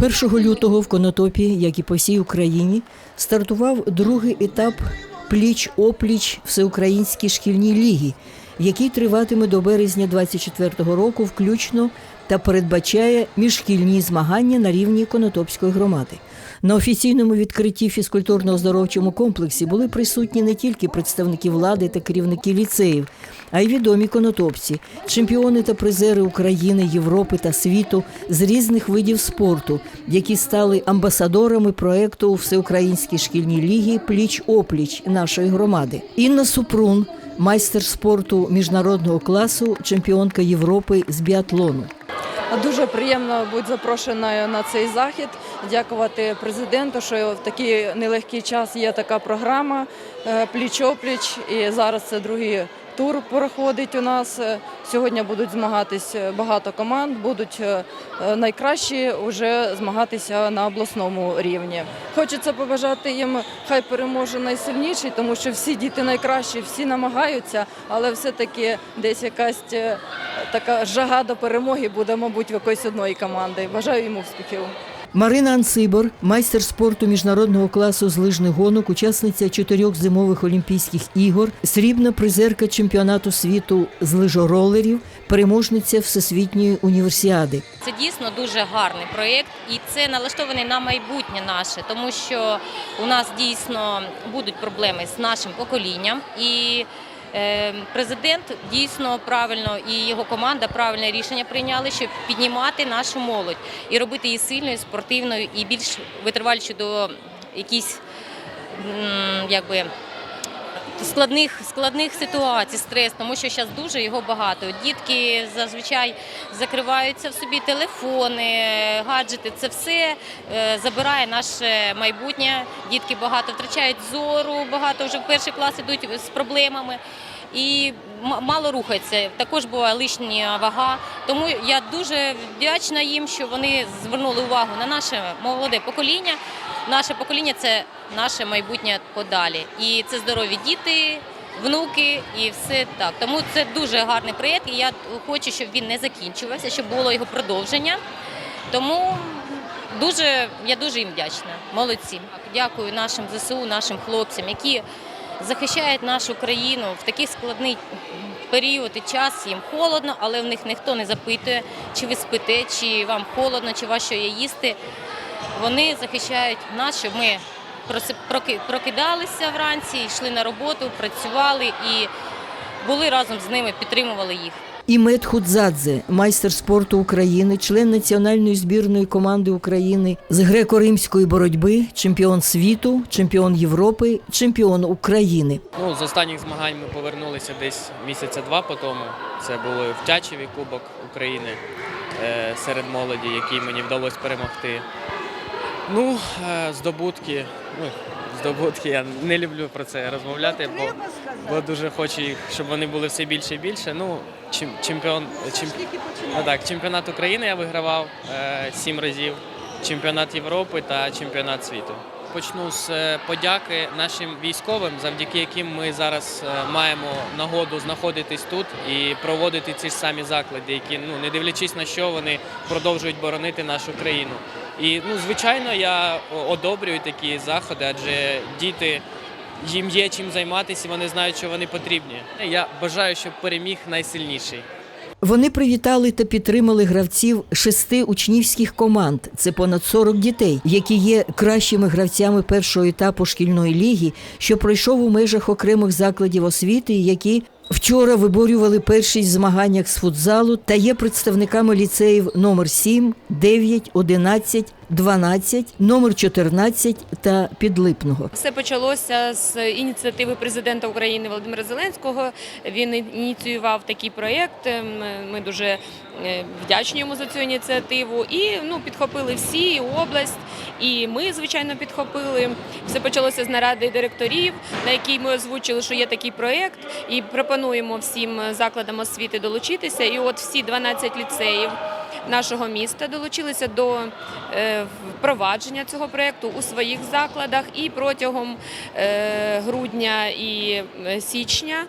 1 лютого в Конотопі, як і по всій Україні, стартував другий етап пліч-опліч Всеукраїнській шкільній ліги, який триватиме до березня 24-го року включно та передбачає міжшкільні змагання на рівні Конотопської громади. На офіційному відкритті фізкультурно-оздоровчому комплексі були присутні не тільки представники влади та керівники ліцеїв, а й відомі конотопці, чемпіони та призери України, Європи та світу з різних видів спорту, які стали амбасадорами проекту у Всеукраїнській шкільній лігі Пліч-опліч нашої громади. Інна Супрун, майстер спорту міжнародного класу, чемпіонка Європи з біатлону. Дуже приємно бути запрошеною на цей захід. Дякувати президенту, що в такий нелегкий час є така програма е, пліч-опліч. І зараз це другий тур проходить у нас. Е, Сьогодні будуть змагатись багато команд, будуть е, е, найкращі вже змагатися на обласному рівні. Хочеться побажати їм, хай переможе найсильніший, тому що всі діти найкращі, всі намагаються, але все-таки десь якась е, така жага до перемоги буде, мабуть, в якоїсь одної команди. Бажаю йому успіхів. Марина Анцибор, майстер спорту міжнародного класу з лижних гонок, учасниця чотирьох зимових Олімпійських ігор, срібна призерка чемпіонату світу з лижоролерів, переможниця Всесвітньої універсіади. Це дійсно дуже гарний проєкт, і це налаштований на майбутнє наше, тому що у нас дійсно будуть проблеми з нашим поколінням. І президент дійсно правильно і його команда правильне рішення прийняли, щоб піднімати нашу молодь і робити її сильною, спортивною і більш витривальчою до якісь якби. Складних складних ситуацій, стрес, тому що зараз дуже його багато. Дітки зазвичай закриваються в собі телефони, гаджети. Це все е, забирає наше майбутнє. Дітки багато втрачають зору, багато вже в перший клас ідуть з проблемами. І мало рухаються. Також була лишня вага. Тому я дуже вдячна їм, що вони звернули увагу на наше молоде покоління. Наше покоління це наше майбутнє подалі. І це здорові діти, внуки і все так. Тому це дуже гарний проєкт, і я хочу, щоб він не закінчувався, щоб було його продовження. Тому дуже я дуже їм вдячна. Молодці. Дякую нашим ЗСУ, нашим хлопцям, які захищають нашу країну в такий складний період і час. Їм холодно, але в них ніхто не запитує, чи ви спите, чи вам холодно, чи вас що є їсти. Вони захищають нас, щоб ми прокидалися вранці, йшли на роботу, працювали і були разом з ними, підтримували їх. Імет Худзадзе, майстер спорту України, член національної збірної команди України з греко-римської боротьби, чемпіон світу, чемпіон Європи, чемпіон України. Ну, з останніх змагань ми повернулися десь місяця два по тому. Це були в Тячеві Кубок України е, серед молоді, який мені вдалося перемогти. Ну, е, здобутки. Ну, здобутки, я не люблю про це розмовляти, бо, бо дуже хочу їх, щоб вони були все більше і більше. Ну, чемпіон, чем, ну, так, чемпіонат України я вигравав е, сім разів, чемпіонат Європи та чемпіонат світу. Почну з е, подяки нашим військовим, завдяки яким ми зараз маємо нагоду знаходитись тут і проводити ці ж самі заклади, які ну не дивлячись на що вони продовжують боронити нашу країну. І ну звичайно, я одобрюю такі заходи, адже діти їм є чим займатися, вони знають, що вони потрібні. Я бажаю, щоб переміг найсильніший. Вони привітали та підтримали гравців шести учнівських команд. Це понад 40 дітей, які є кращими гравцями першого етапу шкільної ліги, що пройшов у межах окремих закладів освіти, які вчора виборювали першість змаганнях з футзалу та є представниками ліцеїв номер 7, 9, 11, 12, номер 14 та Підлипного. Все почалося з ініціативи президента України Володимира Зеленського. Він ініціював такий проєкт. Ми, ми дуже е, вдячні йому за цю ініціативу. І ну, підхопили всі, і область, і ми, звичайно, підхопили. Все почалося з наради директорів, на якій ми озвучили, що є такий проєкт, і пропонуємо всім закладам освіти долучитися. І от всі 12 ліцеїв нашого міста долучилися до е, впровадження цього проєкту у своїх закладах і протягом е, грудня і е, січня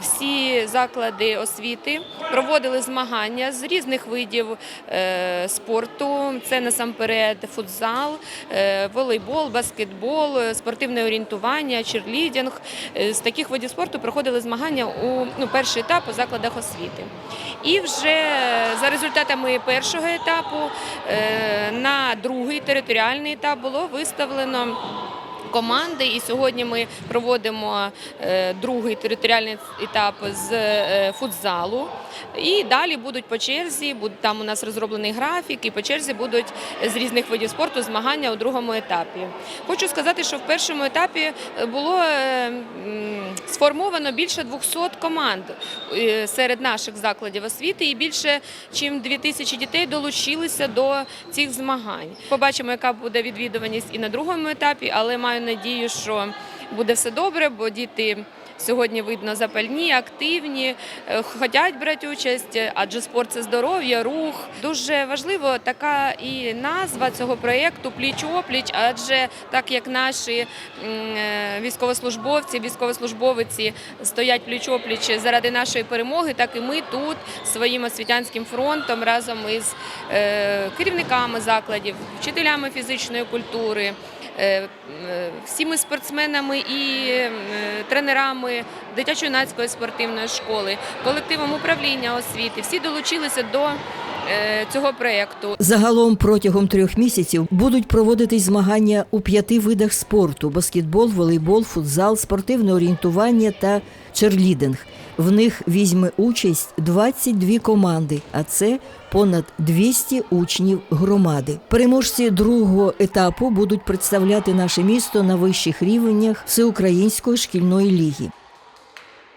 всі заклади освіти проводили змагання з різних видів спорту. Це насамперед футзал, волейбол, баскетбол, спортивне орієнтування, черлідінг. З таких видів спорту проходили змагання у ну, перший етап у закладах освіти. І вже за результатами першого етапу е, на другий територіальний етап було виставлено. Команди, і сьогодні ми проводимо е, другий територіальний етап з е, футзалу. І далі будуть по черзі, там у нас розроблений графік, і по черзі будуть з різних видів спорту змагання у другому етапі. Хочу сказати, що в першому етапі було сформовано більше 200 команд е, серед наших закладів освіти, і більше ніж 2000 дітей долучилися до цих змагань. Побачимо, яка буде відвідуваність і на другому етапі, але маю надію, що буде все добре, бо діти. Сьогодні видно запальні, активні, е, хочуть брати участь, адже спорт це здоров'я, рух. Дуже важливо така і назва цього проєкту пліч-опліч, адже так як наші е, військовослужбовці, військовослужбовиці стоять пліч-опліч заради нашої перемоги, так і ми тут своїм освітянським фронтом разом із е, керівниками закладів, вчителями фізичної культури. е, е, Всіми спортсменами і е, тренерами дитячо-юнацької спортивної школи, колективом управління освіти, всі долучилися до е, цього проєкту. Загалом протягом трьох місяців будуть проводитись змагання у п'яти видах спорту: баскетбол, волейбол, футзал, спортивне орієнтування та черлідинг. В них візьме участь 22 команди, а це понад 200 учнів громади. Переможці другого етапу будуть представляти наше місто на вищих рівнях всеукраїнської шкільної ліги.